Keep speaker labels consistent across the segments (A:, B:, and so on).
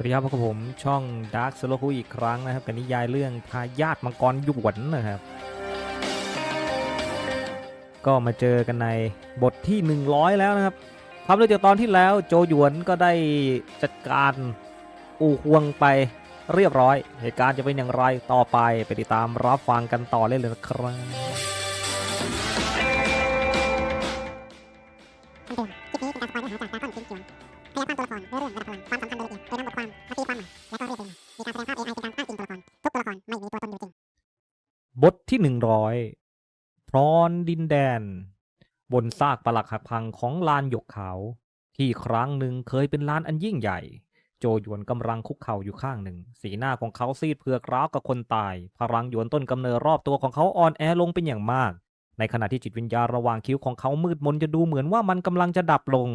A: วัสดีครับพบกับผมช่อง Dark s o l o คุอีกครั้งนะครับกับนิยายเรื่องทายาทมังกรหวนนะครับ ก็มาเจอกันในบทที่ 100 แล้วนะครับความรู้จากตอนที่แล้วโจหยวนก็ได้จัดการอูฮวงไปเรียบร้อย เหตุการณ์จะเป็นอย่างไรต่อไปไปติดตามรับฟังกันต่อเลยเลยนะครับ
B: คำเตือนคลิปนี้เป็นการสปอยเนื้อหาจากดาร์คอนจริงๆพยายามตั้งตัวละครด้วยเรื่องระดับพลังความสำ มีการแสดงภาพ AI เป็นการอ้างอิงตัวละคร ทุกตัวละครไม่มีตัวตนอยู่จริง
A: บทที่100พรอนดินแดน บนซากปรักหักพังของลานหยกขาว ที่ครั้งหนึ่งเคยเป็นลานอันยิ่งใหญ่ โจหยวนกำลังคุกเข่าอยู่ข้างหนึ่ง สีหน้าของเขาซีดเผือกร้าวกับคนตาย พลังหยวนต้นกำเนิดรอบตัวของเขาอ่อนแอลงเป็นอย่างมาก ในขณะที่จิตวิญญาณระหว่างคิ้วของเขามืดมนจะดูเหมือนว่ามันกำลังจะดับลง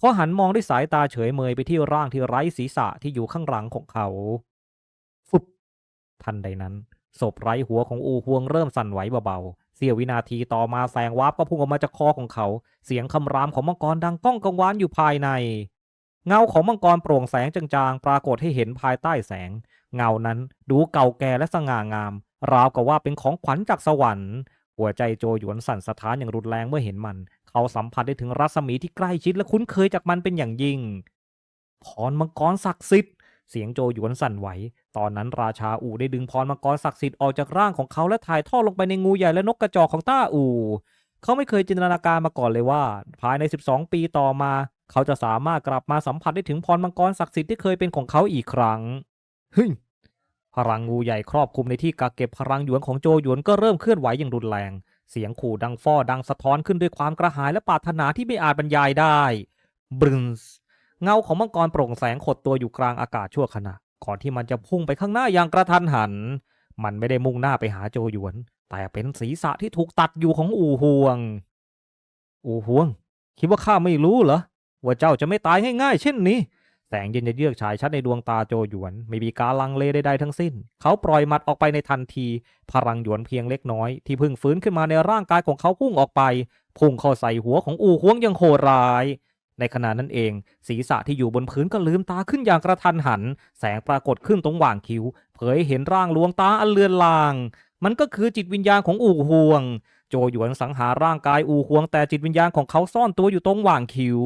A: เขาหันมองด้วยสายตาเฉยเมยไปที่ร่างที่ไร้ศีรษะที่อยู่ข้างหลังของเขาฟุบทันใดนั้นศพไร้หัวของอูฮวงเริ่มสั่นไหวเบาๆ เสี้ยววินาทีต่อมาแสงวาบก็พุ่งออกมาจากคอของเขา เสียงคำรามของมังกรดังก้องกังวานอยู่ภายใน เงาของมังกรโปร่งแสงจางๆ ปรากฏให้เห็นภายใต้แสง เงานั้นดูเก่าแก่และสง่างาม ราวกับว่าเป็นของขวัญจากสวรรค์ หัวใจโจหยวนสั่นสะท้านอย่างรุนแรงเมื่อเห็นมัน เขาสัมผัสได้ถึงรัศมีที่ใกล้ชิดและคุ้นเคยจากมันเป็นอย่างยิ่งพรมังกรศักดิ์สิทธิ์เสียงโจหยวนสั่นไหว ตอนนั้นราชาอูได้ดึงพรมังกรศักดิ์สิทธิ์ออกจากร่างของเขาและถ่ายทอดลงไปในงูใหญ่และนกกระจอกของต้าอูเขาไม่เคยจินตนาการมาก่อนเลยว่า ภายใน 12 ปีต่อมา เขาจะสามารถกลับมาสัมผัสได้ถึงพรมังกรศักดิ์สิทธิ์ที่เคยเป็นของเขาอีกครั้งเฮ้ยพลังงูใหญ่ครอบคลุมในที่กักเก็บพลังหยวนของโจหยวนก็เริ่มเคลื่อนไหวอย่างรุนแรง เสียงขู่ดังฟ้อดังสะท้อนขึ้นด้วยความกระหายและปรารถนาที่ไม่อาจบรรยายได้บรึนส์เงาของมังกรโปร่งแสงขดตัวอยู่กลางอากาศชั่วขณะ ก่อนที่มันจะพุ่งไปข้างหน้าอย่างกระทันหัน มันไม่ได้มุ่งหน้าไปหาโจหยวน แต่เป็นศีรษะที่ถูกตัดอยู่ของอู่ฮวง อู่ฮวง คิดว่าข้าไม่รู้เหรอว่าเจ้าจะไม่ตายง่ายๆ เช่นนี้ แสงเย็นจะเยือกฉายชัดในดวงตาโจหยวน ไม่มีการลังเลใดๆทั้งสิ้น เขาปล่อยมัดออกไปในทันที พลังหยวนเพียงเล็กน้อย ที่พิ่งฟื้นขึ้นมาในร่างกายของเขาพุ่งออกไป พุ่งเข้าใส่หัวของอู่ฮวงย่างโหดร้าย ในขณะนั้นเอง ศีรษะที่อยู่บนพื้นก็ลืมตาขึ้นอย่างกระทันหัน แสงปรากฏขึ้นตรงหว่างคิ้ว เผยเห็นร่างลวงตาอันเลือนลาง มันก็คือจิตวิญญาณของอู่ฮวง โจหยวนสังหารร่างกายอู่ฮวงแต่จิตวิญญาณของเขาซ่อนตัวอยู่ตรงหว่างคิ้ว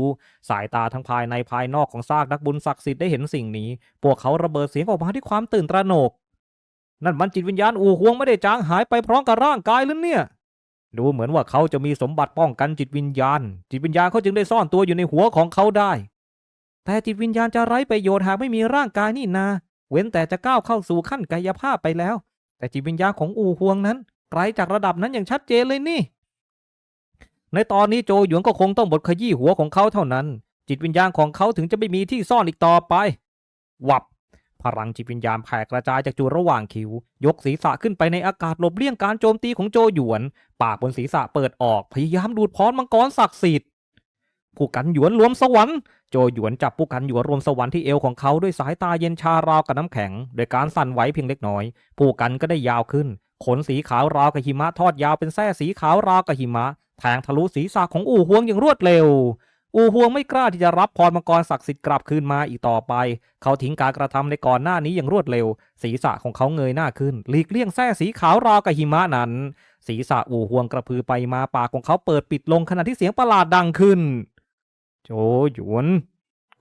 A: สายตาทั้งภายในภายนอกของซากนักบุญศักดิ์สิทธิ์ได้เห็นสิ่งนี้ พวกเขาระเบิดเสียงออกมาด้วยความตื่นตระหนก นั่นมันจิตวิญญาณอู่ฮวงไม่ได้จางหายไปพร้อมกับร่างกายหรือเนี่ย ดูเหมือนว่าเขาจะมีสมบัติป้องกันจิตวิญญาณ จิตวิญญาณเขาจึงได้ซ่อนตัวอยู่ในหัวของเขาได้ แต่จิตวิญญาณจะไร้ประโยชน์หากไม่มีร่างกายนี่นา เว้นแต่จะก้าวเข้าสู่ขั้นกายภาพไปแล้ว แต่จิตวิญญาณของอู่ฮวงนั้น ไกลจากระดับนั้นอย่างชัดเจนเลยนี่ ในตอนนี้โจหยวนก็คงต้องบดขยี้หัวของเขาเท่านั้น จิตวิญญาณของเขาถึงจะไม่มีที่ซ่อนอีกต่อไป วับ พลังจิตวิญญาณแผ่กระจายจากจุดระหว่างคิ้ว ยกศีรษะขึ้นไปในอากาศหลบเลี่ยงการโจมตีของโจหยวน ปากบนศีรษะเปิดออกพยายามดูดพรมังกรศักดิ์สิทธิ์ผู้กันหยวนรวมสวรรค์โจหยวนจับผู้กันหยวนรวมสวรรค์ที่เอวของเขาด้วยสายตาเย็นชาราวกับน้ำแข็งโดยการสั่นไหวเพียงเล็กน้อย ผู้กันก็ได้ยาวขึ้น ขนสีขาวราวกับหิมะทอดยาวเป็นแส้สีขาวราวกับหิมะ แทงทะลุศีรษะของอู่ฮวงอย่างรวดเร็ว อู่ฮวงไม่กล้าที่จะรับพรมังกรศักดิ์สิทธิ์กลับคืนมาอีกต่อไป เขาทิ้งการกระทำในก่อนหน้านี้อย่างรวดเร็ว ศีรษะของเขาเงยหน้าขึ้น หลีกเลี่ยงแส้สีขาวราวกับหิมะนั้น ศีรษะอู่ฮวงกระพือไปมาปากของเขาเปิดปิดลงขณะที่เสียงประหลาดดังขึ้น โจหยวน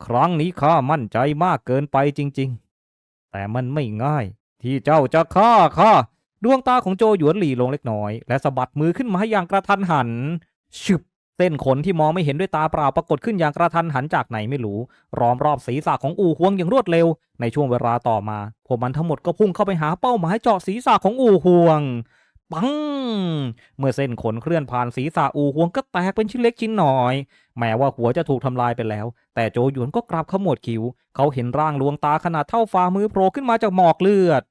A: ครั้งนี้ข้ามั่นใจมากเกินไปจริง ๆ แต่มันไม่ง่าย ที่เจ้าจะฆ่าข้า ดวงตาของโจหยวนหลีลงเล็กน้อย และสะบัดมือขึ้นมาอย่างกระทันหันชึบเส้นขนที่มองไม่เห็นด้วยตาเปล่าปรากฏขึ้นอย่างกระทันหันจากไหนไม่รู้ล้อมรอบศีรษะของอู่ฮวงอย่างรวดเร็ว ในช่วงเวลาต่อมา พวกมันทั้งหมดก็พุ่งเข้าไปหาเป้าหมายเจาะศีรษะของอู่ฮวง ปัง เมื่อเส้นขนเคลื่อนผ่านศีรษะอู่ฮวงก็แตกเป็นชิ้นเล็กชิ้นน้อย แม้ว่าหัวจะถูกทำลายไปแล้ว แต่โจหยวนก็กลับขมวดคิ้ว เขาเห็นร่างลวงตาขนาดเท่าฝ่ามือโผล่ขึ้นมาจากหมอกเลือด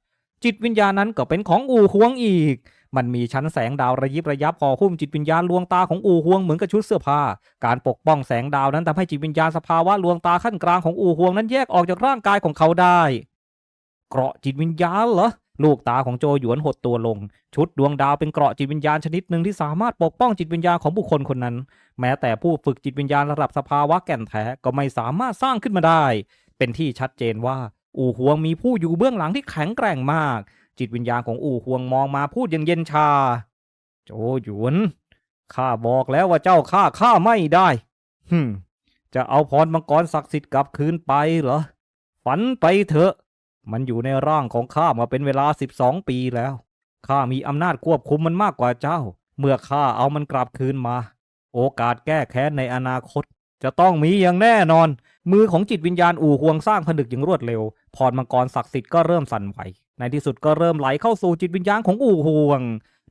A: จิตวิญญาณนั้นก็เป็นของอู่ฮวงอีก มันมีชั้นแสงดาวระยิบระยับห่อหุ้มจิตวิญญาณลวงตาของอู่ฮวงเหมือนกับชุดเสื้อผ้า การปกป้องแสงดาวนั้นทำให้จิตวิญญาณสภาวะลวงตาขั้นกลางของอู่ฮวงนั้นแยกออกจากร่างกายของเขาได้ เกราะจิตวิญญาณเหรอลูกตาของโจหยวนหดตัวลง ชุดดวงดาวเป็นเกราะจิตวิญญาณชนิดหนึ่งที่สามารถปกป้องจิตวิญญาณของบุคคลคนนั้น แม้แต่ผู้ฝึกจิตวิญญาณระดับสภาวะแก่นแท้ก็ไม่สามารถสร้างขึ้นมาได้ เป็นที่ชัดเจนว่า อู่ฮวงมีผู้อยู่เบื้องหลังที่แข็งแกร่งมาก จิตวิญญาณของอู่ฮวงมองมาพูดอย่างเย็นชา โจหยวนข้าบอกแล้วว่าเจ้าฆ่าข้าไม่ได้ฮึจะเอาพรมังกรศักดิ์สิทธิ์กลับคืนไปเหรอ ฝันไปเถอะ มันอยู่ในร่างของข้ามาเป็นเวลาสิบสองปีแล้ว ข้ามีอำนาจควบคุมมันมากกว่าเจ้า เมื่อข้าเอามันกลับคืนมา โอกาสแก้แค้นในอนาคต จะต้องมีอย่างแน่นอน มือของจิตวิญญาณอู่ฮวงสร้างผนึกอย่างรวดเร็ว พรมังกรศักดิ์สิทธิ์ก็เริ่มสั่นไหว ในที่สุดก็เริ่มไหลเข้าสู่จิตวิญญาณของอู่ฮวง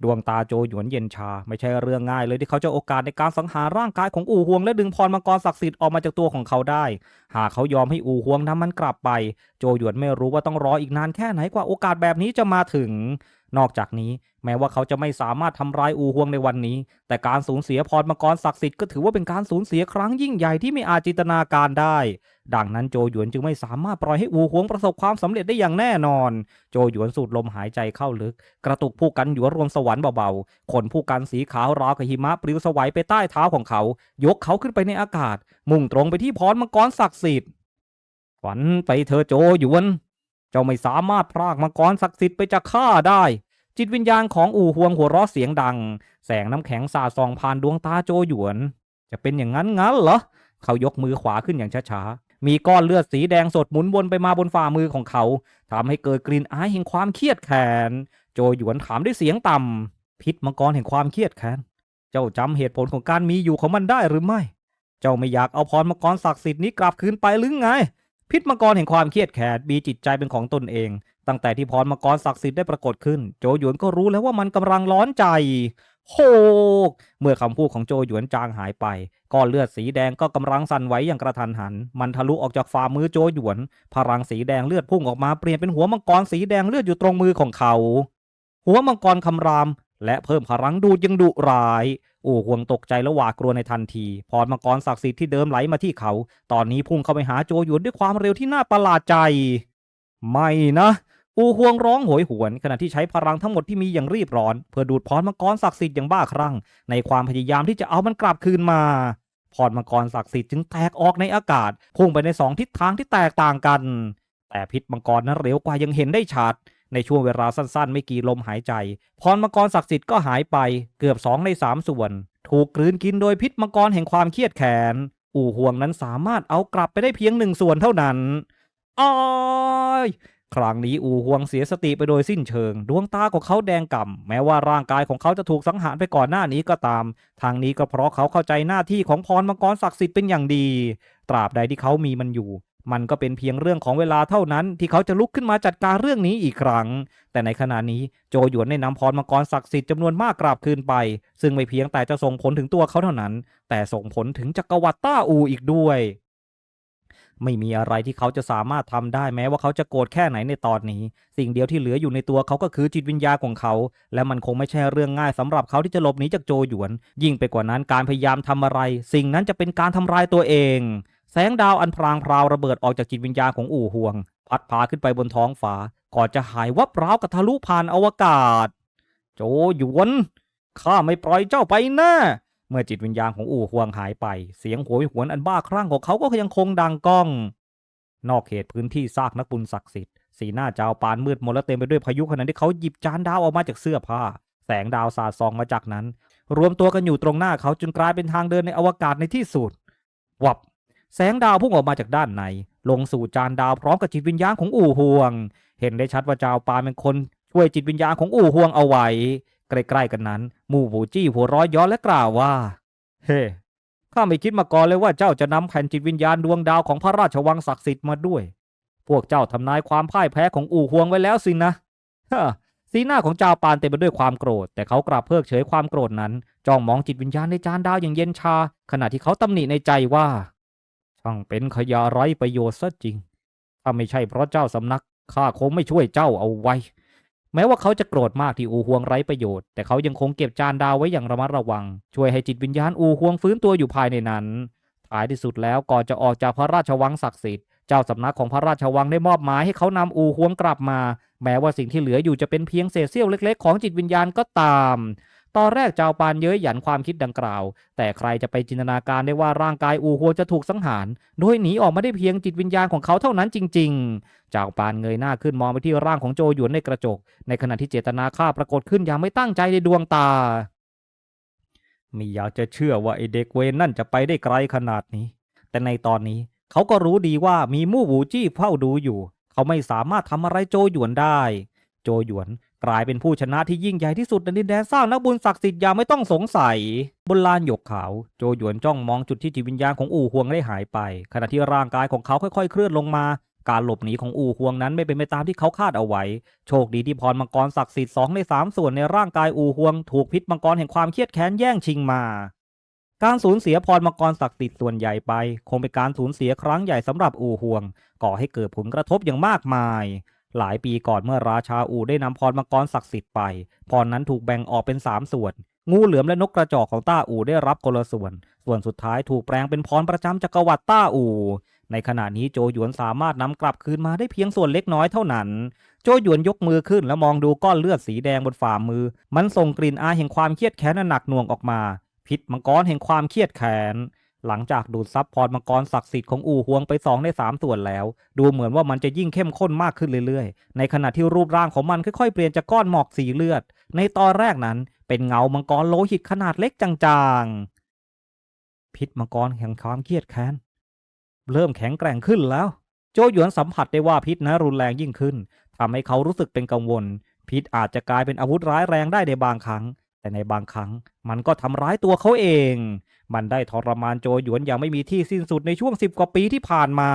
A: ดวงตาโจหยวนเย็นชา ไม่ใช่เรื่องง่ายเลยที่เขาจะโอกาสในการสังหารร่างกายของอู่ฮวงและดึงพรมังกรศักดิ์สิทธิ์ออกมาจากตัวของเขาได้ หากเขายอมให้อู่ฮวงนำมันกลับไป โจหยวนไม่รู้ว่าต้องรออีกนานแค่ไหนกว่าโอกาสแบบนี้จะมาถึง นอกจากนี้แม้ว่าเขาจะไม่สามารถทำร้ายอูฮวงในวันนี้ แต่การสูญเสียพรมังกรศักดิ์สิทธิ์ก็ถือว่าเป็นการสูญเสียครั้งยิ่งใหญ่ที่ไม่อาจจินตนาการได้ ดังนั้นโจหยวนจึงไม่สามารถปล่อยให้อูฮวงประสบความสำเร็จได้อย่างแน่นอน โจหยวนสูดลมหายใจเข้าลึก กระตุกผู้กันหยวนรวมสวรรค์เบาๆขนผู้กันสีขาวราวกับหิมะปลิวสวัยไปใต้เท้าของเขา ยกเขาขึ้นไปในอากาศ มุ่งตรงไปที่พรมังกรศักดิ์สิทธิ์ฝันไปเธอโจหยวน เจ้าไม่สามารถพรากมังกรศักดิ์สิทธิ์ไปจากข้าได้ จิตวิญญาณของอู่ฮวงหัวเราะเสียงดัง แสงน้ำแข็งสาดส่องผ่านดวงตาโจหยวน จะเป็นอย่างนั้นงั้นเหรอ เขายกมือขวาขึ้นอย่างช้าๆ มีก้อนเลือดสีแดงสดหมุนวนไปมาบนฝ่ามือของเขาทำให้เกิดกลิ่นอายแห่งความเครียดแค้น โจหยวนถามด้วยเสียงต่ำพิษมังกรแห่งความเครียดแค้น เจ้าจำเหตุผลของการมีอยู่ของมันได้หรือไม่ เจ้าไม่อยากเอาพรมังกรศักดิ์สิทธิ์นี้กลับคืนไปหรือไง พิษมังกรแห่งความเครียดแค้นมีจิตใจเป็นของตนเอง ตั้งแต่ที่พรมังกรศักดิ์สิทธิ์ได้ปรากฏขึ้น โจหยวนก็รู้แล้วว่ามันกำลังร้อนใจ โฮก เมื่อคำพูดของโจหยวนจางหายไป ก้อนเลือดสีแดงก็กำลังสั่นไหวอย่างกระทันหัน มันทะลุออกจากฝ่ามือโจหยวน พลังสีแดงเลือดพุ่งออกมาเปลี่ยนเป็นหัวมังกรสีแดงเลือดอยู่ตรงมือของเขา หัวมังกรคำราม และเพิ่มพลังดูดยังดุร้าย โอ้ห่วงตกใจและหวาดกลัวในทันที พรมังกรศักดิ์สิทธิ์ที่เดิมไหลมาที่เขา ตอนนี้พุ่งเข้าไปหาโจหยวนด้วยความเร็วที่น่าประหลาดใจ ไม่นะอูฮวงร้องโหยหวน ขณะที่ใช้พลังทั้งหมดที่มีอย่างรีบร้อน เพื่อดูดพรมังกรศักดิ์สิทธิ์อย่างบ้าคลั่ง ในความพยายามที่จะเอามันกลับคืนมาพรมังกรศักดิ์สิทธิ์จึงแตกออกในอากาศพุ่งไปในสองทิศทางที่แตกต่างกัน แต่พิษมังกรนั้นเร็วกว่ายังเห็นได้ชัด ในช่วงเวลาสั้นๆ ไม่กี่ลมหายใจ พรมังกรศักดิ์สิทธิ์ก็หายไปเกือบสองในสามส่วน ถูกกลืนกินโดยพิษมังกรแห่งความเครียดแค้นอู่ห่วงนั้นสามารถเอากลับไปได้เพียงหนึ่งส่วนเท่านั้นอ้ายครั้งนี้อู่ห่วงเสียสติไปโดยสิ้นเชิง ดวงตาของเขาแดงก่ำแม้ว่าร่างกายของเขาจะถูกสังหารไปก่อนหน้านี้ก็ตาม ทางนี้ก็เพราะเขาเข้าใจหน้าที่ของพรมังกรศักดิ์สิทธิ์เป็นอย่างดี ตราบใดที่เขามีมันอยู่ มันก็เป็นเพียงเรื่องของเวลาเท่านั้น ที่เขาจะลุกขึ้นมาจัดการเรื่องนี้อีกครั้ง แต่ในขณะนี้โจหยวนได้นำพรมังกรศักดิ์สิทธิ์จำนวนมากกราบคืนไป ซึ่งไม่เพียงแต่จะส่งผลถึงตัวเขาเท่านั้น แต่ส่งผลถึงจักรวรรดิต้าอูอีกด้วย ไม่มีอะไรที่เขาจะสามารถทำได้แม้ว่าเขาจะโกรธแค่ไหนในตอนนี้ สิ่งเดียวที่เหลืออยู่ในตัวเขาก็คือจิตวิญญาของเขา และมันคงไม่ใช่เรื่องง่ายสำหรับเขาที่จะหลบหนีจากโจหยวน ยิ่งไปกว่านั้นการพยายามทำอะไร สิ่งนั้นจะเป็นการทำลายตัวเอง แสงดาวอันพรางพราวระเบิดออกจากจิตวิญญาณของอู่ห่วง พัดพาขึ้นไปบนท้องฟ้าก่อนจะหายวับร้าวกับทะลุผ่านอวกาศ โจหยวนข้าไม่ปล่อยเจ้าไปแน่เมื่อจิตวิญญาณของอู่ห่วงหายไป เสียงโหยหวนอันบ้าคลั่งของเขาก็ยังคงดังก้อง นอกเขตพื้นที่ซากนักบุญศักดิ์สิทธิ์สีหน้าเจ้าปานมืดมนและเต็มไปด้วยพายุขณะที่เขาหยิบจานดาวออกมาจากเสื้อผ้า แสงดาวสาดส่องมาจากนั้น รวมตัวกันอยู่ตรงหน้าเขาจนกลายเป็นทางเดินในอวกาศในที่สุดวับ แสงดาวพุ่งออกมาจากด้านใน ลงสู่จานดาวพร้อมกับจิตวิญญาณของอู่ห่วง เห็นได้ชัดว่าจาวปานเป็นคนช่วยจิตวิญญาณของอู่ห่วงเอาไว้ ใกล้ๆกันนั้นหมู่บูจี้หัวร้อยย้อนและกล่าวว่า เฮ้ข้าไม่คิดมาก่อนเลยว่าเจ้าจะนำแผ่นจิตวิญญาณดวงดาวของพระราชวังศักดิ์สิทธิ์มาด้วย พวกเจ้าทำนายความพ่ายแพ้ของอู่ฮวงไว้แล้วสินะฮะสีหน้าของจาวปานเต็มไปด้วยความโกรธ แต่เขากลับเพิกเฉยความโกรธนั้น จ้องมองจิตวิญญาณในจานดาวอย่างเย็นชา ขณะที่เขาตำหนิในใจว่า ช่างเป็นขยะไร้ประโยชน์ซะจริง ถ้าไม่ใช่เพราะเจ้าสำนักข้าคงไม่ช่วยเจ้าเอาไว้ แม้ว่าเขาจะโกรธมากที่อูฮวงไร้ประโยชน์ แต่เขายังคงเก็บจานดาวไว้อย่างระมัดระวัง ช่วยให้จิตวิญญาณอูฮวงฟื้นตัวอยู่ภายในนั้น ท้ายที่สุดแล้วก่อนจะออกจากพระราชวังศักดิ์สิทธิ์ เจ้าสำนักของพระราชวังได้มอบหมายให้เขานำอูฮวงกลับมา แม้ว่าสิ่งที่เหลืออยู่จะเป็นเพียงเศษเสี้ยวเล็ก ๆ ของจิตวิญญาณก็ตาม ตอนแรกเจ้าปานเย้ยหยันความคิดดังกล่าว แต่ใครจะไปจินตนาการได้ว่าร่างกายอูหัวจะถูกสังหาร โดยหนีออกมาได้เพียงจิตวิญญาณของเขาเท่านั้นจริงๆเจ้าปานเงยหน้าขึ้นมองไปที่ร่างของโจหยวนในกระจก ในขณะที่เจตนาฆ่าปรากฏขึ้นอย่างไม่ตั้งใจในดวงตา ไม่อยากจะเชื่อว่าไอเด็กเวนนั่นจะไปได้ไกลขนาดนี้ แต่ในตอนนี้เขาก็รู้ดีว่ามีมู่หวูจี้เฝ้าดูอยู่ เขาไม่สามารถทำอะไรโจหยวนได้ โจหยวน กลายเป็นผู้ชนะที่ยิ่งใหญ่ที่สุดในดินแดนสร้างนักบุญศักดิ์สิทธิ์อย่างไม่ต้องสงสัย บนลานหยกขาว โจหยวนจ้องมองจุดที่จิตวิญญาณของอู่ฮวงได้หายไป ขณะที่ร่างกายของเขาค่อยๆ เคลื่อนลงมา การหลบหนีของอู่ฮวงนั้นไม่เป็นไปตามที่เขาคาดเอาไว้ โชคดีที่พรมังกรศักดิ์สิทธิ์สองในสามส่วนในร่างกายอู่ฮวง ถูกพิษมังกรแห่งความเครียดแค้นแย่งชิงมาการสูญเสียพรมังกรศักดิ์สิทธิ์ส่วนใหญ่ไป คงเป็นการสูญเสียครั้งใหญ่สำหรับอู่ฮวง ก่อให้เกิดผลกระทบอย่างมากมาย หลายปีก่อนเมื่อราชาอูได้นำพรมังกรศักดิ์สิทธิ์ไป พรนั้นถูกแบ่งออกเป็นสามส่วน งูเหลือมและนกกระจอกของต้าอูได้รับคนละส่วน ส่วนสุดท้ายถูกแปลงเป็นพรประจำจักรวรรดิต้าอูในขณะนี้โจหยวนสามารถนำกลับคืนมาได้เพียงส่วนเล็กน้อยเท่านั้น โจหยวนยกมือขึ้นแล้วมองดูก้อนเลือดสีแดงบนฝ่ามือ มันส่งกลิ่นอายแห่งความเครียดแค้นอันหนักหน่วงออกมา พิษมังกรแห่งความเครียดแค้น หลังจากดูดซับพรมังกรศักดิ์สิทธิ์ของอู่ฮวงไปสองในสามส่วนแล้ว ดูเหมือนว่ามันจะยิ่งเข้มข้นมากขึ้นเรื่อยๆ ในขณะที่รูปร่างของมันค่อยๆ เปลี่ยนจากก้อนหมอกสีเลือด ในตอนแรกนั้นเป็นเงามังกรโลหิตขนาดเล็กจางๆ พิษมังกรแห่งความเครียดแค้น เริ่มแข็งแกร่งขึ้นแล้ว โจหยวนสัมผัสได้ว่าพิษนะรุนแรงยิ่งขึ้นทำให้เขารู้สึกเป็นกังวล พิษอาจจะกลายเป็นอาวุธร้ายแรงได้ในบางครั้ง แต่ในบางครั้งมันก็ทำร้ายตัวเขาเอง มันได้ทรมานโจหยวนอย่างไม่มีที่สิ้นสุดในช่วงสิบกว่าปีที่ผ่านมา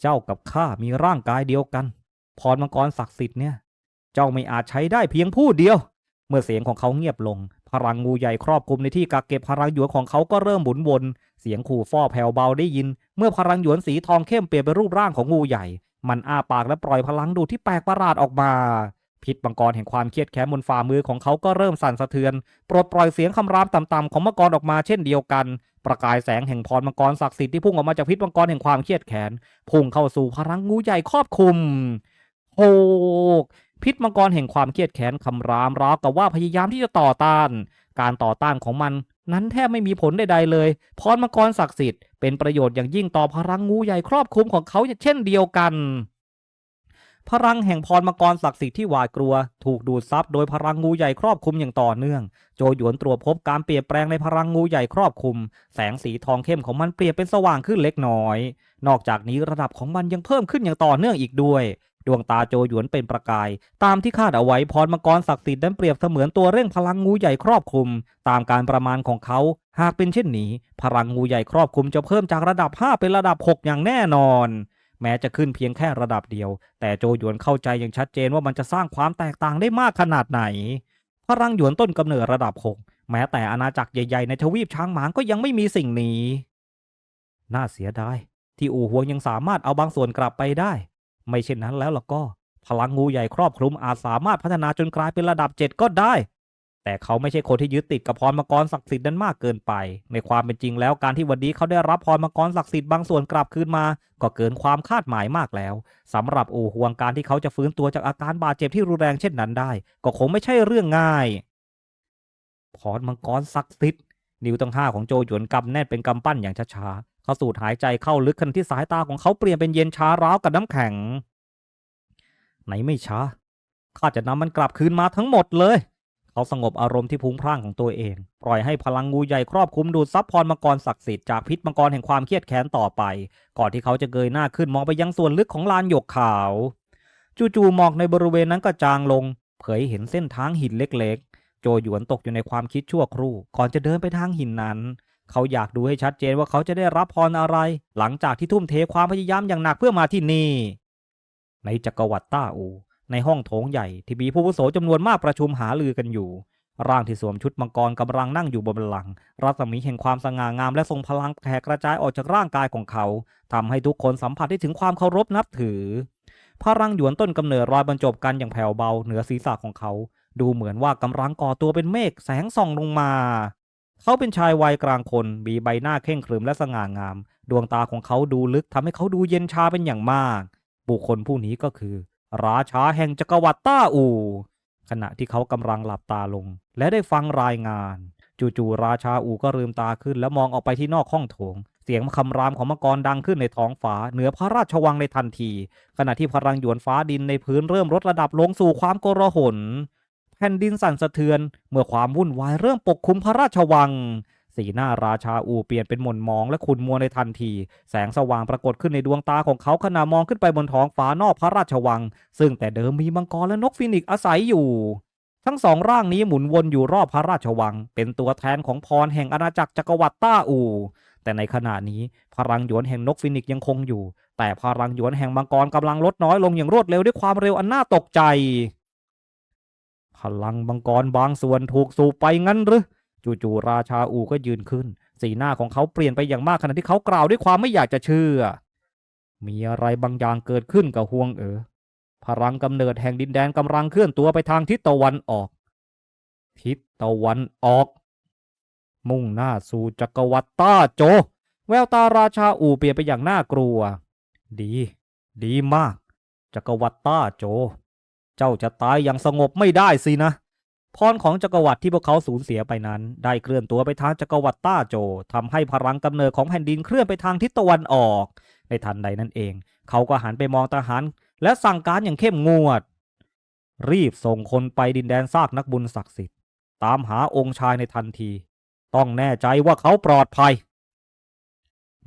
A: เจ้ากับข้ามีร่างกายเดียวกัน พรมังกรศักดิ์สิทธิ์เนี่ย เจ้าไม่อาจใช้ได้เพียงผู้เดียว เมื่อเสียงของเขาเงียบลง พลังงูใหญ่ครอบคลุมในที่กักเก็บพลังหยวนของเขาก็เริ่มหมุนวน เสียงขู่ฟ้อแผ่วเบาได้ยิน เมื่อพลังหยวนสีทองเข้มเปลี่ยนเป็นรูปร่างของงูใหญ่ มันอ้าปากและปล่อยพลังดูที่แปลกประหลาดออกมา พิษมังกรแห่งความเครียดแค้นบนฝ่ามือของเขาก็เริ่มสั่นสะเทือน ปลดปล่อยเสียงคำรามต่ำๆของมังกรออกมาเช่นเดียวกัน ประกายแสงแห่งพรมังกรศักดิ์สิทธิ์ที่พุ่งออกมาจากพิษมังกรแห่งความเครียดแค้นพุ่งเข้าสู่พลังงูใหญ่ครอบคลุมโฮกพิษมังกรแห่งความเครียดแค้นคำรามร้าวกับว่าพยายามที่จะต่อต้าน การต่อต้านของมัน นั้นแทบไม่มีผลใดๆเลยพรมังกรศักดิ์สิทธิ์เป็นประโยชน์อย่างยิ่งต่อพลังงูใหญ่ครอบคลุมของเขาเช่นเดียวกัน พลังแห่งพรมังกรศักดิ์สิทธิ์ที่หวาดกลัว ถูกดูดซับโดยพลังงูใหญ่ครอบคลุมอย่างต่อเนื่อง โจหยวนตรวจพบการเปลี่ยนแปลงในพลังงูใหญ่ครอบคลุม แสงสีทองเข้มของมันเปลี่ยนเป็นสว่างขึ้นเล็กน้อย นอกจากนี้ระดับของมันยังเพิ่มขึ้นอย่างต่อเนื่องอีกด้วย ดวงตาโจหยวนเป็นประกาย ตามที่คาดเอาไว้พรมังกรศักดิ์สิทธิ์นั้นเปรียบเสมือนตัวเร่งพลังงูใหญ่ครอบคลุม ตามการประมาณของเขา หากเป็นเช่นนี้ พลังงูใหญ่ครอบคลุมจะเพิ่มจากระดับ 5 เป็นระดับ 6 อย่างแน่นอน แม้จะขึ้นเพียงแค่ระดับเดียว แต่โจหยวนเข้าใจอย่างชัดเจนว่ามันจะสร้างความแตกต่างได้มากขนาดไหน พลังหยวนต้นกำเนิดระดับ6แม้แต่อาณาจักรใหญ่ๆในทวีปช้างหมางก็ยังไม่มีสิ่งนี้ น่าเสียดายที่อู่หวงยังสามารถเอาบางส่วนกลับไปได้ ไม่เช่นนั้นแล้วล่ะก็ พลังงูใหญ่ครอบคลุมอาจสามารถพัฒนาจนกลายเป็นระดับ7ก็ได้ แต่เขาไม่ใช่คนที่ยึดติดกับพรมังกรศักดิ์สิทธิ์นั้นมากเกินไป ในความเป็นจริงแล้วการที่วันนี้เขาได้รับพรมังกรศักดิ์สิทธิ์บางส่วนกลับคืนมา ก็เกินความคาดหมายมากแล้วสำหรับอู่หวงการที่เขาจะฟื้นตัวจากอาการบาดเจ็บที่รุนแรงเช่นนั้นได้ ก็คงไม่ใช่เรื่องง่ายพรมังกรศักดิ์สิทธิ์นิ้วตั้งห้าของโจหยวนกำแน่นเป็นกำปั้นอย่างช้าๆเขาสูดหายใจเข้าลึกขณะที่สายตาของเขาเปลี่ยนเป็นเย็นช้าร้าวกับน้ำแข็งไหนไม่ช้าข้าจะนำมันกลับคืนมาทั้งหมดเลย เขาสงบอารมณ์ที่พุ้งพล่านของตัวเอง ปล่อยให้พลังงูใหญ่ครอบคุมดูดซับพรมังกรศักดิ์สิทธิ์จากพิษมังกรแห่งความเครียดแค้นต่อไป ก่อนที่เขาจะเกยหน้าขึ้นมองไปยังส่วนลึกของลานหยกขาว จู่ๆหมอกในบริเวณนั้นก็จางลง เผยเห็นเส้นทางหินเล็กๆ โจหยวนตกอยู่ในความคิดชั่วครู่ ก่อนจะเดินไปทางหินนั้น เขาอยากดูให้ชัดเจนว่าเขาจะได้รับพรอะไร หลังจากที่ทุ่มเทความพยายามอย่างหนักเพื่อมาที่นี่ในจักรวรรดิต้าอู ในห้องโถงใหญ่ที่มีผู้วุโสจำนวนมากประชุมหาลือกันอยู่ ร่างที่สวมชุดมังกรกำลังนั่งอยู่บนบัลลังก์รัศมีแห่งความสง่างามและทรงพลังแผ่กระจายออกจากร่างกายของเขาทำให้ทุกคนสัมผัสได้ถึงความเคารพนับถือพลังหยวนต้นกำเนิดรอยบรรจบกันอย่างแผ่วเบาเหนือศีรษะของเขา ดูเหมือนว่ากำลังก่อตัวเป็นเมฆแสงส่องลงมา เขาเป็นชายวัยกลางคนมีใบหน้าเข่งขรึมและสง่างาม ดวงตาของเขาดูลึกทำให้เขาดูเย็นชาเป็นอย่างมาก บุคคลผู้นี้ก็คือ ราชาแห่งจักรวรรดิต้าอูขณะที่เขากำลังหลับตาลง และได้ฟังรายงาน จู่ๆราชาอูก็ลืมตาขึ้นแล้วมองออกไปที่นอกห้องโถง เสียงคำรามของมังกรดังขึ้นในท้องฟ้า เหนือพระราชวังในทันที ขณะที่พลังหยวนฟ้าดินในพื้นเริ่มลดระดับลงสู่ความโกลาหลแผ่นดินสั่นสะเทือน เมื่อความวุ่นวายเริ่มปกคลุมพระราชวัง สีหน้าราชาอูเปลี่ยนเป็นหม่นมองและขุ่นมัวในทันที แสงสว่างปรากฏขึ้นในดวงตาของเขาขณะมองขึ้นไปบนท้องฟ้านอกพระราชวัง ซึ่งแต่เดิมมีมังกรและนกฟินิกอาศัยอยู่ ทั้งสองร่างนี้หมุนวนอยู่รอบพระราชวัง เป็นตัวแทนของพรแห่งอาณาจักรจักรวรรดิต้าอูแต่ในขณะนี้พลังหยวนแห่งนกฟินิกยังคงอยู่ แต่พลังหยวนแห่งมังกรกำลังลดน้อยลงอย่างรวดเร็วด้วยความเร็วอันน่าตกใจ พลังมังกรบางส่วนถูกสูบไปงั้นหรือ จู่ๆราชาอูก็ยืนขึ้น สีหน้าของเขาเปลี่ยนไปอย่างมากขณะที่เขากล่าวด้วยความไม่อยากจะเชื่อ มีอะไรบางอย่างเกิดขึ้นกับฮวงเอ๋อพลังกำเนิดแห่งดินแดนกำลังเคลื่อนตัวไปทางทิศตะวันออก ทิศตะวันออก มุ่งหน้าสู่จักรวรรดิต้าโจ แววตาราชาอูเปลี่ยนไปอย่างน่ากลัว ดี ดีมาก จักรวรรดิต้าโจ เจ้าจะตายอย่างสงบไม่ได้สินะ พรของจักรวรรดิที่พวกเขาสูญเสียไปนั้น ได้เคลื่อนตัวไปทางจักรวรรดิต้าโจทำให้พลังกำเนิดของแผ่นดินเคลื่อนไปทางทิศตะวันออก ในทันใดนั้นเอง เขาก็หันไปมองทหาร และสั่งการอย่างเข้มงวด รีบส่งคนไปดินแดนซากนักบุญศักดิ์สิทธิ์ ตามหาองค์ชายในทันที ต้องแน่ใจว่าเขาปลอดภัย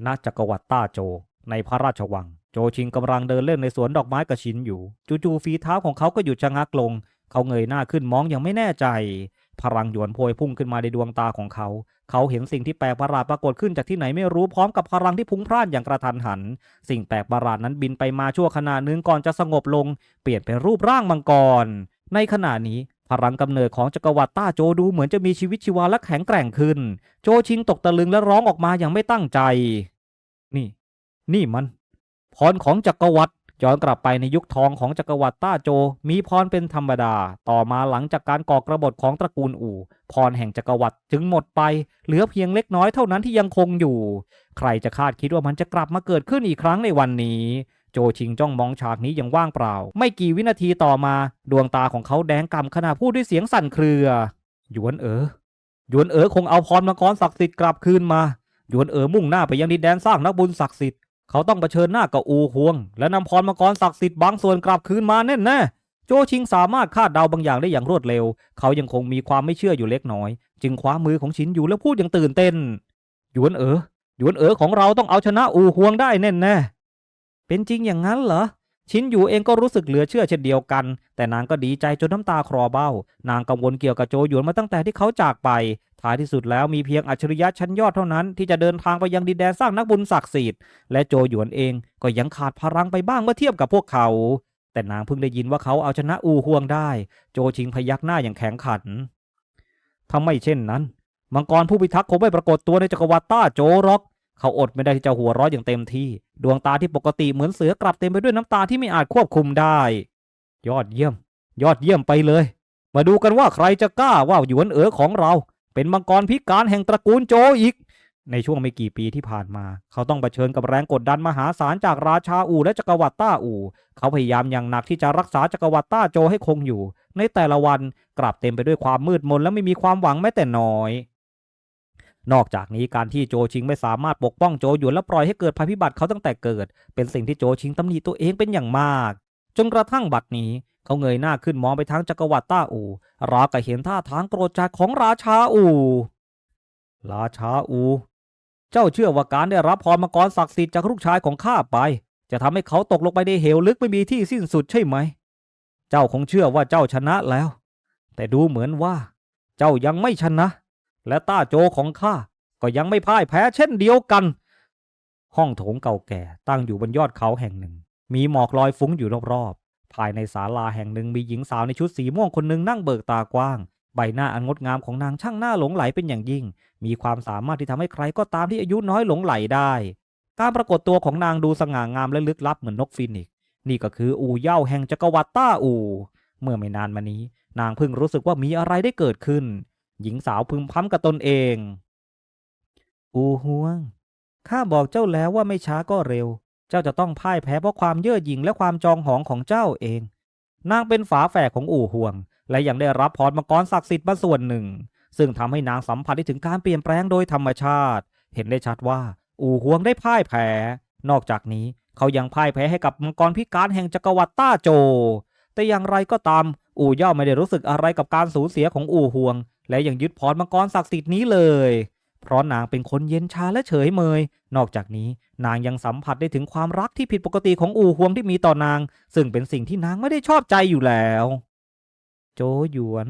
A: ณจักรวรรดิต้าโจในพระราชวัง โจชิงกำลังเดินเล่นในสวนดอกไม้กระชินอยู่ จู่ๆฝีเท้าของเขาก็หยุดชะงักลง เขาเงยหน้าขึ้นมองอย่างไม่แน่ใจ พลังหยวนโพยพุ่งขึ้นมาในดวงตาของเขา เขาเห็นสิ่งที่แปลกประหลาดปรากฏขึ้นจากที่ไหนไม่รู้พร้อมกับพลังที่พุ่งพล่านอย่างกระทันหัน สิ่งแปลกประหลาดนั้นบินไปมาชั่วขณะหนึ่งก่อนจะสงบลง เปลี่ยนเป็นรูปร่างมังกร ในขณะนี้พลังกำเนิดของจักรวรรดิต้าโจดูเหมือนจะมีชีวิตชีวาและแข็งแกร่งขึ้น โจชิงตกตะลึงและร้องออกมาอย่างไม่ตั้งใจ นี่ นี่มัน พรของจักรวรรดิย้อนกลับไปในยุคทองของจักรวรรดิต้าโจ มีพรเป็นธรรมดา ต่อมาหลังจากการก่อกระบฏของตระกูลอู่ พรแห่งจักรวรรดิจึงหมดไป เหลือเพียงเล็กน้อยเท่านั้นที่ยังคงอยู่ ใครจะคาดคิดว่ามันจะกลับมาเกิดขึ้นอีกครั้งในวันนี้ โจชิงจ้องมองฉากนี้อย่างว่างเปล่า ไม่กี่วินาทีต่อมา ดวงตาของเขาแดงกำ่ำขณะพูดด้วยเสียงสั่นเครือ หยวนเอ๋อหยวนเอ๋อคงเอาพรมังกรศักดิ์สิทธิ์กลับคืนมาหยวนเอ๋อมุ่งหน้าไปยังดินแดนสร้างนักบุญศักดิ์สิทธิ์ เขาต้องเผชิญหน้ากับอูฮวง และนำพรมังกรศักดิ์สิทธิ์บางส่วนกลับคืนมาแน่แน่โจชิงสามารถคาดเดาบางอย่างได้อย่างรวดเร็ว เขายังคงมีความไม่เชื่ออยู่เล็กน้อย จึงคว้ามือของชินอยู่แล้วพูดอย่างตื่นเต้นหยวนเอ๋อหยวนเอ๋อของเราต้องเอาชนะอูฮวงได้แน่แน่เป็นจริงอย่างนั้นเหรอชินอยู่เองก็รู้สึกเหลือเชื่อเช่นเดียวกัน แต่นางก็ดีใจจนน้ำตาคลอเบ้า นางกังวลเกี่ยวกับโจหยวนมาตั้งแต่ที่เขาจากไป ท้ายที่สุดแล้วมีเพียงอัจฉริยะชั้นยอดเท่านั้นที่จะเดินทางไปยังดินแดนสร้างนักบุญศักดิ์สิทธิ์และโจหยวนเองก็ยังขาดพลังไปบ้างเมื่อเทียบกับพวกเขา แต่นางเพิ่งได้ยินว่าเขาเอาชนะอูฮวงได้ โจชิงพยักหน้าอย่างแข็งขันถ้าไม่เช่นนั้น มังกรผู้พิทักษ์คงไม่ปรากฏตัวในจักรวรรดิต้าโจหรอก เขาอดไม่ได้ที่จะหัวเราะอย่างเต็มที่ ดวงตาที่ปกติเหมือนเสือกลับเต็มไปด้วยน้ำตาที่ไม่อาจควบคุมได้ ยอดเยี่ยม ยอดเยี่ยมไปเลย มาดูกันว่าใครจะกล้าว่าหยวนเอ๋อของเรา เป็นมังกรพิการแห่งตระกูลโจอีก ในช่วงไม่กี่ปีที่ผ่านมา เขาต้องเผชิญกับแรงกดดันมหาศาลจากราชาอู่และจักรวรรดิต้าอู่เขาพยายามอย่างหนักที่จะรักษาจักรวรรดิต้าโจให้คงอยู่ ในแต่ละวันกลับเต็มไปด้วยความมืดมนและไม่มีความหวังแม้แต่น้อยนอกจากนี้การที่โจชิงไม่สามารถปกป้องโจหยวนและปล่อยให้เกิดภัยพิบัติเขาตั้งแต่เกิด เป็นสิ่งที่โจชิงตำหนิตัวเองเป็นอย่างมาก จนกระทั่งบัดนี้เขาเงยหน้าขึ้นมองไปทางจักรวรรดิต้าอูราวกับเห็นท่าทางโกรธจัดของราชาอูราชาอู เจ้าเชื่อว่าการได้รับพรมังกรศักดิ์สิทธิ์จากลูกชายของข้าไป จะทำให้เขาตกลงไปในเหวลึกไม่มีที่สิ้นสุดใช่ไหม เจ้าคงเชื่อว่าเจ้าชนะแล้ว แต่ดูเหมือนว่า เจ้ายังไม่ชนะ และต้าโจของข้าก็ยังไม่พ่ายแพ้เช่นเดียวกัน ห้องโถงเก่าแก่ตั้งอยู่บนยอดเขาแห่งหนึ่ง มีหมอกลอยฟุ้งอยู่รอบ ภายในศาลาแห่งหนึ่งมีหญิงสาวในชุดสีม่วงคนหนึ่งนั่งเบิกตากว้าง ใบหน้าอันงดงามของนางช่างหน้าหลงไหลเป็นอย่างยิ่ง มีความสามารถที่ทำให้ใครก็ตามที่อายุน้อยหลงไหลได้ การปรากฏตัวของนางดูสง่างามและลึกลับเหมือนนกฟีนิกซ์นี่ก็คืออูเย่าแห่งจักรวรรดิต้าอู เมื่อไม่นานมานี้ นางเพิ่งรู้สึกว่ามีอะไรได้เกิดขึ้น หญิงสาวพึมพำกับตนเอง อูฮวงข้าบอกเจ้าแล้วว่าไม่ช้าก็เร็ว เจ้าจะต้องพ่ายแพ้เพราะความเย่อหยิ่งและความจองหองของเจ้าเอง นางเป็นฝาแฝดของอู่ห่วง และยังได้รับพรมังกรศักดิ์สิทธิ์มาส่วนหนึ่ง ซึ่งทำให้นางสัมผัสได้ถึงการเปลี่ยนแปลงโดยธรรมชาติ เห็นได้ชัดว่า อู่ฮวงได้พ่ายแพ้ นอกจากนี้เขายังพ่ายแพ้ให้กับมังกรพิการแห่งจักรวรรดิต้าโจ แต่อย่างไรก็ตาม อู่เย่าไม่ได้รู้สึกอะไรกับการสูญเสียของอู่ฮวง และยังยึดพรมังกรศักดิ์สิทธิ์นี้เลย เพราะนางเป็นคนเย็นชาและเฉยเมย นอกจากนี้นางยังสัมผัสได้ถึงความรักที่ผิดปกติของอู่ฮวงที่มีต่อนาง ซึ่งเป็นสิ่งที่นางไม่ได้ชอบใจอยู่แล้ว โจหยวน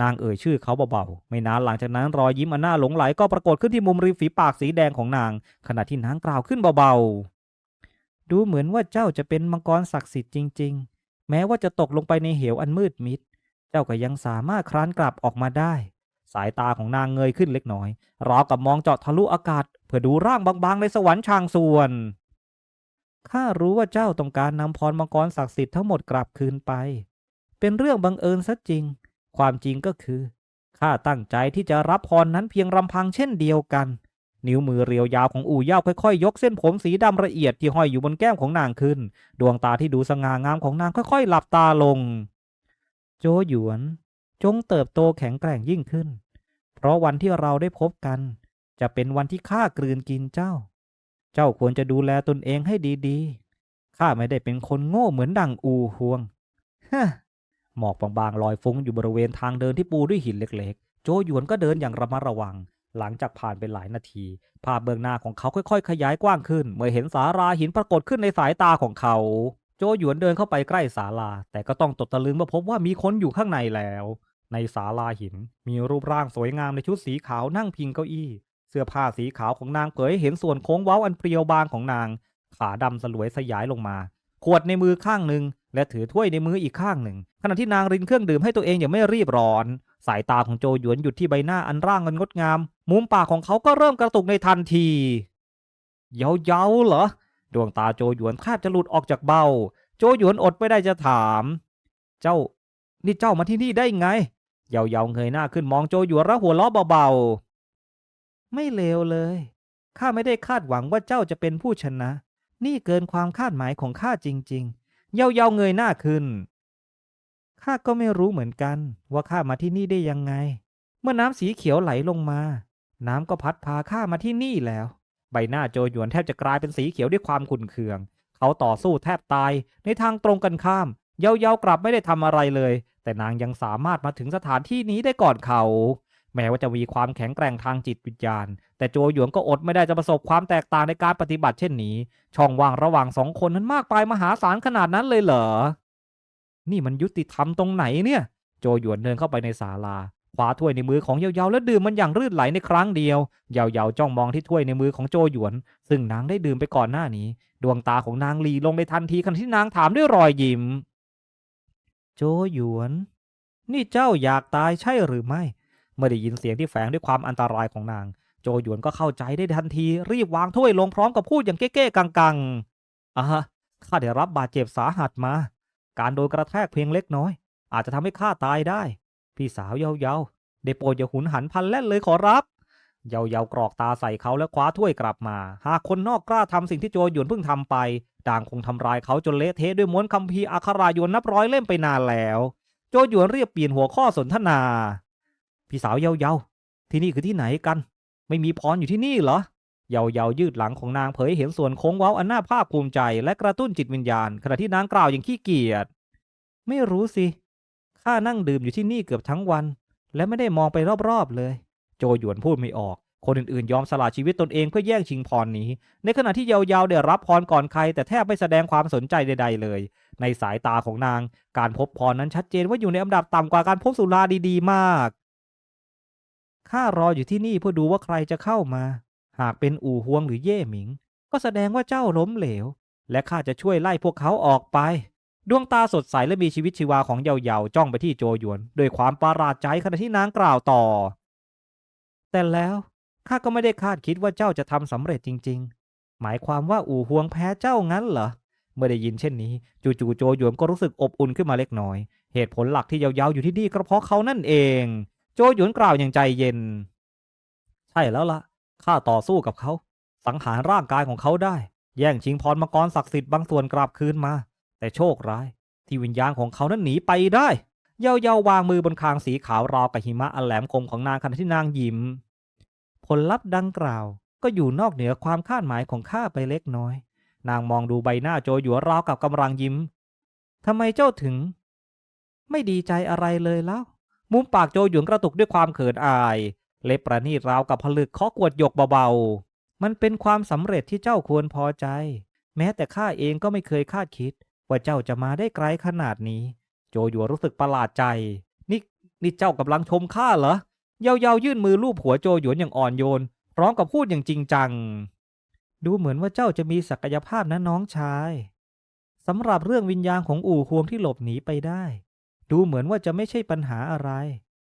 A: นางเอ่ยชื่อเขาเบาๆ ไม่นานหลังจากนั้นรอยยิ้มอันน่าหลงไหลก็ปรากฏขึ้นที่มุมริมฝีปากสีแดงของนาง ขณะที่นางกล่าวขึ้นเบาๆ ดูเหมือนว่าเจ้าจะเป็นมังกรศักดิ์สิทธิ์จริง ๆ แม้ว่าจะตกลงไปในเหวอันมืดมิด เจ้าก็ยังสามารถคลานกลับออกมาได้ สายตาของนางเงยขึ้นเล็กน้อย ราวกับมองเจาะทะลุอากาศ เพื่อดูร่างบางๆในสวรรค์ชางส่วน ข้ารู้ว่าเจ้าต้องการนำพรมังกรศักดิ์สิทธิ์ทั้งหมดกลับคืนไป เป็นเรื่องบังเอิญซะจริง ความจริงก็คือข้าตั้งใจที่จะรับพรนั้นเพียงลำพังเช่นเดียวกัน นิ้วมือเรียวยาวของอู่ย่าค่อยๆ ยกเส้นผมสีดำละเอียดที่ห้อยอยู่บนแก้มของนางขึ้น ดวงตาที่ดูสง่างามของนางค่อยๆ หลับตาลง โจหยวน จงเติบโตแข็งแกร่งยิ่งขึ้น เพราะวันที่เราได้พบกัน จะเป็นวันที่ข้ากลืนกินเจ้า เจ้าควรจะดูแลตนเองให้ดีๆ ข้าไม่ได้เป็นคนโง่เหมือนดังอูฮวงฮะหมอกบางๆลอยฟุ้งอยู่บริเวณทางเดินที่ปูด้วยหินเล็กๆ โจหยวนก็เดินอย่างระมัดระวัง หลังจากผ่านไปหลายนาที ภาพเบื้องหน้าของเขาค่อยๆ ขยายกว้างขึ้น เมื่อเห็นสาราหินปรากฏขึ้นในสายตาของเขา โจหยวนเดินเข้าไปใกล้ศาลา แต่ก็ต้องตกตะลึงเมื่อพบว่ามีคนอยู่ข้างในแล้ว ในศาลาหิน มีรูปร่างสวยงามในชุดสีขาวนั่งพิงเก้าอี้ เสื้อผ้าสีขาวของนางเผยเห็นส่วนโค้งเว้าอันเพรียวบางของนาง ขาดำสลวยสยายลงมา ขวดในมือข้างหนึ่งและถือถ้วยในมืออีกข้างหนึ่ง ขณะที่นางรินเครื่องดื่มให้ตัวเองอย่างไม่รีบร้อน สายตาของโจหยวนหยุดที่ใบหน้าอันร่างอันงดงาม มุมปากของเขาก็เริ่มกระตุกในทันทีเยาๆเหรอดวงตาโจหยวนแทบจะหลุดออกจากเบ้า โจหยวนอดไม่ได้จะถาม เจ้า นี่เจ้ามาที่นี่ได้ไง เยาๆเงยหน้าขึ้นมองโจหยวนแล้วหัวเราะเบาๆ ไม่เลวเลย ข้าไม่ได้คาดหวังว่าเจ้าจะเป็นผู้ชนะ นี่เกินความคาดหมายของข้าจริง ๆ เยาๆเงยหน้าขึ้น ข้าก็ไม่รู้เหมือนกันว่าข้ามาที่นี่ได้ยังไง เมื่อน้ำสีเขียวไหลลงมา น้ำก็พัดพาข้ามาที่นี่แล้ว ใบหน้าโจหยวนแทบจะกลายเป็นสีเขียวด้วยความขุ่นเคือง เขาต่อสู้แทบตายในทางตรงกันข้าม เยาเยากลับไม่ได้ทำอะไรเลย แต่นางยังสามารถมาถึงสถานที่นี้ได้ก่อนเขา แม้ว่าจะมีความแข็งแกร่งทางจิตวิญญาณ แต่โจหยวนก็อดไม่ได้จะประสบความแตกต่างในการปฏิบัติเช่นนี้ ช่องว่างระหว่างสองคนนั้นมากไปมหาศาลขนาดนั้นเลยเหรอ นี่มันยุติธรรมตรงไหนเนี่ย โจหยวนเดินเข้าไปในศาลาคว้าถ้วยในมือของเยาเยาและดื่มมันอย่างรื่นไหลในครั้งเดียว เยาเยาจ้องมองที่ถ้วยในมือของโจหยวน ซึ่งนางได้ดื่มไปก่อนหน้านี้ ดวงตาของนางหลีลงในทันทีขณะที่นางถามด้วยรอยยิ้ม โจหยวน นี่เจ้าอยากตายใช่หรือไม่ เมื่อได้ยินเสียงที่แฝงด้วยความอันตรายของนาง โจหยวนก็เข้าใจได้ทันที รีบวางถ้วยลงพร้อมกับพูดอย่างเก้ๆกังๆอะข้าได้รับบาดเจ็บสาหัสมา การโดนกระแทกเพียงเล็กน้อย อาจจะทำให้ข้าตายได้ พี่สาวเยาๆได้โปรดอย่าหุนหันพันแล่นเลยขอรับ เยาเยากรอกตาใส่เขาและคว้าถ้วยกลับมา หากคนนอกกล้าทำสิ่งที่โจหยวนเพิ่งทำไปด่างคงทำลายเขาจนเละเทะด้วยม้วนคัมภีร์อัครายวนนับร้อยเล่มไปนานแล้ว โจหยวนเรียบเปลี่ยนหัวข้อสนทนา พี่สาวเยาเยาที่นี่คือที่ไหนกัน ไม่มีพรอยู่ที่นี่เหรอเยาเยายืดหลังของนางเผยเห็นส่วนโค้งเว้าอันน่าภาคภูมิใจ และกระตุ้นจิตวิญญาณ ขณะที่นางกล่าวอย่างขี้เกียจไม่รู้สิข้านั่งดื่มอยู่ที่นี่เกือบทั้งวัน และไม่ได้มองไปรอบๆเลย โจหยวนพูดไม่ออก คนอื่นๆ ยอมสละชีวิตตนเองเพื่อแย่งชิงพรนี้ ในขณะที่เยาๆได้รับพรก่อนใคร แต่แทบไม่แสดงความสนใจใด ๆ เลย ในสายตาของนาง การพบพรนั้นชัดเจนว่าอยู่ในอันดับต่ำกว่าการพบสุราดีๆ มากข้ารออยู่ที่นี่เพื่อดูว่าใครจะเข้ามา หากเป็นอู่ฮวงหรือเย่หมิง ก็แสดงว่าเจ้าล้มเหลว และข้าจะช่วยไล่พวกเขาออกไป ดวงตาสดใสและมีชีวิตชีวาของเยาเยาจ้องไปที่โจหยวน ด้วยความประหลาดใจขณะที่นางกล่าวต่อ แต่แล้วข้าก็ไม่ได้คาดคิดว่าเจ้าจะทำสำเร็จจริง ๆ หมายความว่าอู่ฮวงแพ้เจ้างั้นเหรอ เมื่อได้ยินเช่นนี้ จู่ๆโจหยวนก็รู้สึกอบอุ่นขึ้นมาเล็กน้อย เหตุผลหลักที่เยาๆอยู่ที่นี่ก็เพราะเขานั่นเอง โจหยวนกล่าวอย่างใจเย็น ใช่แล้วล่ะข้าต่อสู้กับเขา สังหารร่างกายของเขาได้ แย่งชิงพรมังกรศักดิ์สิทธิ์บางส่วนกลับคืนมา แต่โชคร้าย ที่วิญญาณของเขานั้นหนีไปได้ เยาเยาวางมือบนคางสีขาวราวกับหิมะอันแหลมคมของนางขณะที่นางยิ้ม ผลลัพธ์ดังกล่าว ก็อยู่นอกเหนือความคาดหมายของข้าไปเล็กน้อย นางมองดูใบหน้าโจหยัวราวกับกำลังยิ้มทำไมเจ้าถึง ไม่ดีใจอะไรเลยแล้ว มุมปากโจหยวนกระตุกด้วยความเขินอาย เล็บประณีตราวกับผลึกเคาะกวดหยกเบาๆ มันเป็นความสำเร็จที่เจ้าควรพอใจ แม้แต่ข้าเองก็ไม่เคยคาดคิด ว่าเจ้าจะมาได้ไกลขนาดนี้ โจหยัวรู้สึกประหลาดใจ นี่นี่เจ้ากำลังชมข้าเหรอ เยาเยายื่นมือลูบหัวโจหยวนอย่างอ่อนโยน พร้อมกับพูดอย่างจริงจัง ดูเหมือนว่าเจ้าจะมีศักยภาพนะน้องชายสำหรับเรื่องวิญญาณของอู่ฮวงที่หลบหนีไปได้ ดูเหมือนว่าจะไม่ใช่ปัญหาอะไร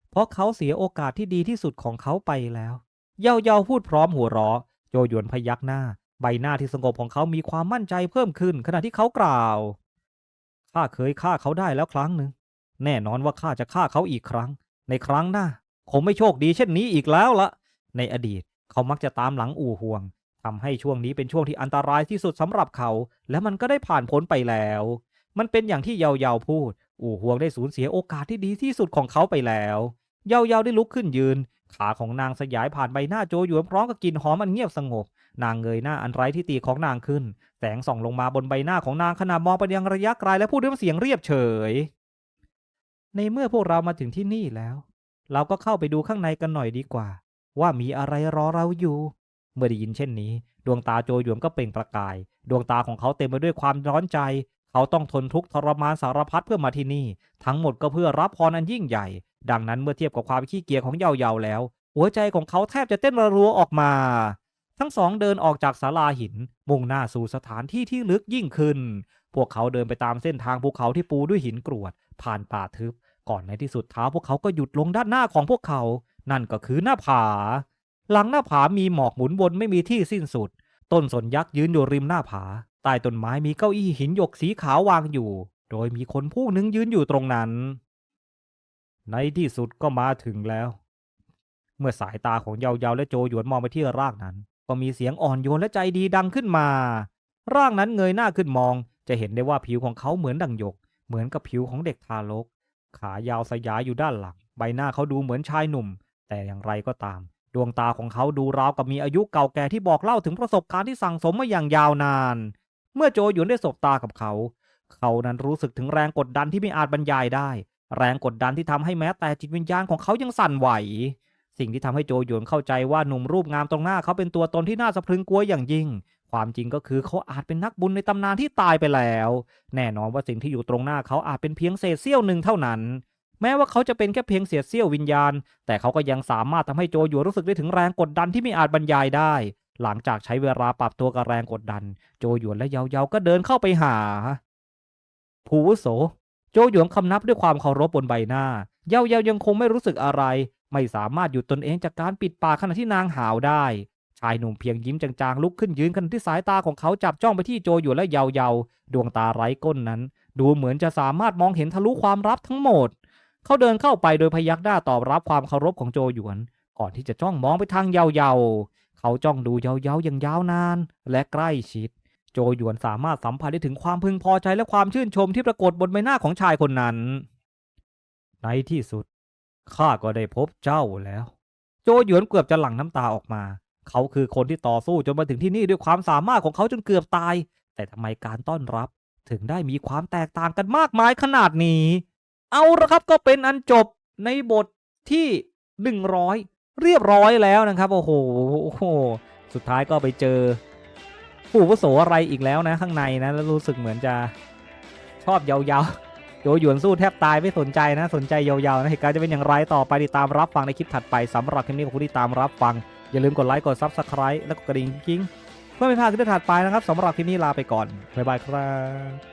A: เพราะเขาเสียโอกาสที่ดีที่สุดของเขาไปแล้ว เยาเยาพูดพร้อมหัวเราะ โจหยวนพยักหน้า ใบหน้าที่สงบของเขามีความมั่นใจเพิ่มขึ้น ขณะที่เขากล่าวข้าเคยฆ่าเขาได้แล้วครั้งหนึ่งแน่นอนว่าข้าจะฆ่าเขาอีกครั้ง ในครั้งหน้า คงไม่โชคดีเช่นนี้อีกแล้วละในอดีตเขามักจะตามหลังอู่ห่วงทำให้ช่วงนี้เป็นช่วงที่อันตรายที่สุดสำหรับเขา และมันก็ได้ผ่านพ้นไปแล้ว มันเป็นอย่างที่เยาเยาพูด อู่ห่วงได้สูญเสียโอกาสที่ดีที่สุดของเขาไปแล้วเยาเยาได้ลุกขึ้นยืน ขาของนางสยายผ่านใบหน้าโจหยวนพร้อมกับกลิ่นหอมอันเงียบสงบ นางเงยหน้าอันไร้ที่ตีของนางขึ้น แสงส่องลงมาบนใบหน้าของนางขณะมองไปยังระยะไกลและพูดด้วยเสียงเรียบเฉย ในเมื่อพวกเรามาถึงที่นี่แล้ว เราก็เข้าไปดูข้างในกันหน่อยดีกว่า ว่ามีอะไรรอเราอยู่ เมื่อได้ยินเช่นนี้ ดวงตาโจหยวนก็เปล่งประกาย ดวงตาของเขาเต็มไปด้วยความร้อนใจ เขาต้องทนทุกข์ทรมานสารพัดเพื่อมาที่นี่ ทั้งหมดก็เพื่อรับพรอันยิ่งใหญ่ ดังนั้นเมื่อเทียบกับความขี้เกียจของเยาเยาแล้ว หัวใจของเขาแทบจะเต้นระรัวออกมา ทั้งสองเดินออกจากศาลาหิน มุ่งหน้าสู่สถานที่ที่ลึกยิ่งขึ้น พวกเขาเดินไปตามเส้นทางภูเขาที่ปูด้วยหินกรวด ผ่านป่าทึบ ก่อนในที่สุดเท้าพวกเขาก็หยุดลงด้านหน้าของพวกเขา นั่นก็คือหน้าผา หลังหน้าผามีหมอกหมุนวนไม่มีที่สิ้นสุด ต้นสนยักษ์ยืนอยู่ริมหน้าผา ใต้ต้นไม้มีเก้าอี้หินหยกสีขาววางอยู่ โดยมีคนผู้หนึ่งยืนอยู่ตรงนั้น ในที่สุดก็มาถึงแล้ว เมื่อสายตาของเยาเยาและโจหยวนมองไปที่ร่างนั้น ก็มีเสียงอ่อนโยนและใจดีดังขึ้นมา ร่างนั้นเงยหน้าขึ้นมอง จะเห็นได้ว่าผิวของเขาเหมือนดังหยก เหมือนกับผิวของเด็กทารก ขายาวสยายอยู่ด้านหลัง ใบหน้าเขาดูเหมือนชายหนุ่ม แต่อย่างไรก็ตาม ดวงตาของเขาดูราวกับมีอายุเก่าแก่ที่บอกเล่าถึงประสบการณ์ที่สั่งสมมาอย่างยาวนาน เมื่อโจหยวนได้สบตากับเขา เขานั้นรู้สึกถึงแรงกดดันที่ไม่อาจบรรยายได้ แรงกดดันที่ทำให้แม้แต่จิตวิญญาณของเขายังสั่นไหว สิ่งที่ทำให้โจหยวนเข้าใจว่าหนุ่มรูปงามตรงหน้าเขาเป็นตัวตนที่น่าสะพรึงกลัวอย่างยิ่ง ความจริงก็คือเขาอาจเป็นนักบุญในตำนานที่ตายไปแล้ว แน่นอนว่าสิ่งที่อยู่ตรงหน้าเขาอาจเป็นเพียงเศษเสี้ยวหนึ่งเท่านั้น แม้ว่าเขาจะเป็นแค่เพียงเศษเสี้ยววิญญาณ แต่เขาก็ยังสามารถทำให้โจหยวนรู้สึกได้ถึงแรงกดดันที่ไม่อาจบรรยายได้ หลังจากใช้เวลาปรับตัวกับแรงกดดัน โจหยวนและเยาเยาก็เดินเข้าไปหาผู้วโส โจหยวนคำนับด้วยความเคารพบนใบหน้า เยาเยายังคงไม่รู้สึกอะไร ไม่สามารถหยุดตนเองจากการปิดปากขณะที่นางหาวได้ายหนุ่มเพียงยิ้มจางๆลุกขึ้นยืนขณะที่สายตาของเขาจับจ้องไปที่โจหยวนและเยาเยาดวงตาไร้ก้นนั้น ดูเหมือนจะสามารถมองเห็นทะลุความลับทั้งหมด เขาเดินเข้าไปโดยพยักหน้าตอบรับความเคารพของโจหยวน ก่อนที่จะจ้องมองไปทางเยาเยาเขาจ้องดูเยาเยาอย่างยาวนาน และใกล้ชิด โจหยวนสามารถสัมผัสได้ถึงความพึงพอใจและความชื่นชมที่ปรากฏบนใบหน้าของชายคนนั้น ในที่สุดข้าก็ได้พบเจ้าแล้ว โจหยวนเกือบจะหลั่งน้ำตาออกมา เขาคือคนที่ต่อสู้จนมาถึงที่นี่ด้วยความสามารถของเขาจนเกือบตาย แต่ทำไมการต้อนรับถึงได้มีความแตกต่างกันมากมายขนาดนี้ เอาละครับก็เป็นอันจบในบทที่หนึ่งร้อยเรียบร้อยแล้วนะครับ โอ้โหโอ้โห สุดท้ายก็ไปเจอ ผู้อาวุโสอะไรอีกแล้วนะข้างในนะ แล้วรู้สึกเหมือนจะชอบยาวๆโยหยวนสู้แทบตายไม่สนใจนะ สนใจยาวๆนะเหตุการณ์จะเป็นอย่างไรต่อไปติดตามรับฟังในคลิปถัดไปสำหรับคลิปนี้ขอบคุณที่ตามรับฟัง อย่าลืมกดไลค์กด Subscribe และกดกระดิ่งกิ้งเพื่อไม่พลาดคลิปถัดไปนะครับสำหรับคลิปนี้ลาไปก่อนบ๊ายบายครับ